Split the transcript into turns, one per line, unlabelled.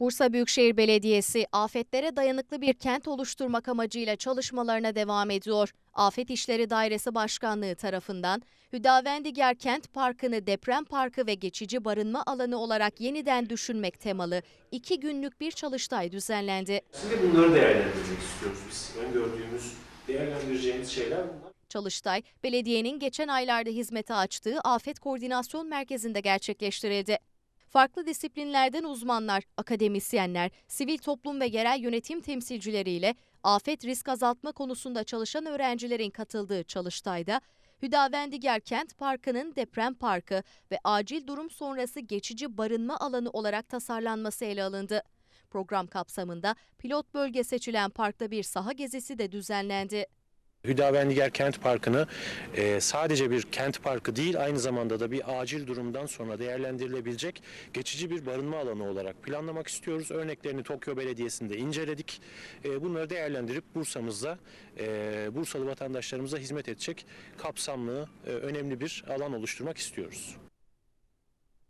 Bursa Büyükşehir Belediyesi afetlere dayanıklı bir kent oluşturmak amacıyla çalışmalarına devam ediyor. Afet İşleri Dairesi Başkanlığı tarafından Hüdavendigar Kent Parkı'nı deprem parkı ve geçici barınma alanı olarak yeniden düşünmek temalı iki günlük bir çalıştay düzenlendi.
Şimdi bunları değerlendirmek istiyoruz biz. Öngördüğümüz, değerlendireceğimiz şeyler bunlar.
Çalıştay, belediyenin geçen aylarda hizmete açtığı Afet Koordinasyon Merkezi'nde gerçekleştirildi. Farklı disiplinlerden uzmanlar, akademisyenler, sivil toplum ve yerel yönetim temsilcileriyle afet risk azaltma konusunda çalışan öğrencilerin katıldığı çalıştayda Hüdavendigar Kent Parkı'nın deprem parkı ve acil durum sonrası geçici barınma alanı olarak tasarlanması ele alındı. Program kapsamında pilot bölge seçilen parkta bir saha gezisi de düzenlendi.
Hüdavendigar Kent Parkı'nı e, sadece bir kent parkı değil aynı zamanda da bir acil durumdan sonra değerlendirilebilecek geçici bir barınma alanı olarak planlamak istiyoruz. Örneklerini Tokyo Belediyesi'nde inceledik. E, bunları değerlendirip Bursa'mızda e, Bursalı vatandaşlarımıza hizmet edecek kapsamlı, e, önemli bir alan oluşturmak istiyoruz.